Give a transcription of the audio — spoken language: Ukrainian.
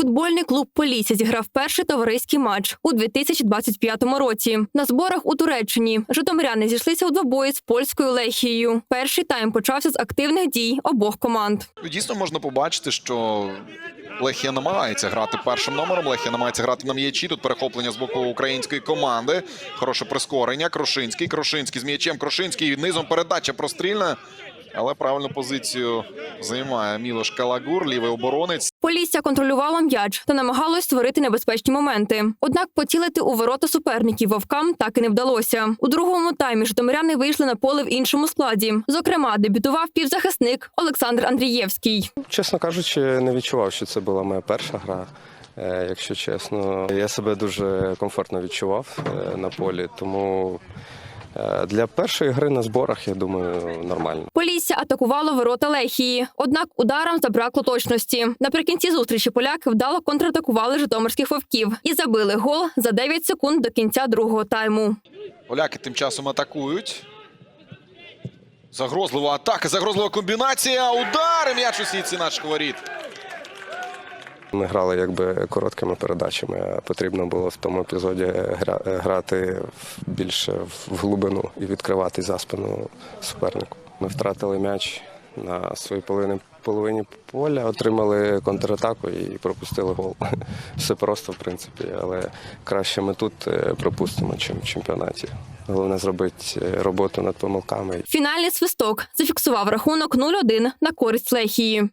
Футбольний клуб Полісся зіграв перший товариський матч у 2025 році. На зборах у Туреччині житомиряни зійшлися у двобої з польською Лехією. Перший тайм почався з активних дій обох команд. Ну, Дійсно можна побачити, що Лехія намагається грати першим номером. Лехія намагається грати на м'ячі. Тут перехоплення з боку української команди. Хороше прискорення. Крошинський. Крошинський з м'ячем. Крошинський низом передача прострільна. Але правильну позицію займає Мілош Калагур, лівий оборонець. Полісся контролювало м'яч та намагалось створити небезпечні моменти. Однак поцілити у ворота суперників вовкам так і не вдалося. У другому таймі житомиряни вийшли на поле в іншому складі. Зокрема, дебютував півзахисник Олександр Андрієвський. Чесно кажучи, не відчував, що це була моя перша гра. е, Якщо чесно, я себе дуже комфортно відчував е, на полі, тому е, для першої гри на зборах, я думаю, нормально. Полісся атакувало ворота Лехії, однак ударам забракло точності. Наприкінці зустрічі поляки вдало контратакували житомирських вовків і забили гол за 9 секунд до кінця другого тайму. Поляки тим часом атакують. Загрозлива атака, загрозлива комбінація. Удар! М'яч у сітці наших воріт. Ми грали якби короткими передачами. Потрібно було в тому епізоді грати більше в глибину і відкривати за спину супернику. Ми втратили м'яч на своїй половині, половині поля, отримали контратаку і пропустили гол. Все просто, в принципі, але краще ми тут е, пропустимо, чим в чемпіонаті. Головне зробити е, роботу над помилками Фінальний свисток зафіксував рахунок 0-1 на користь Лехії.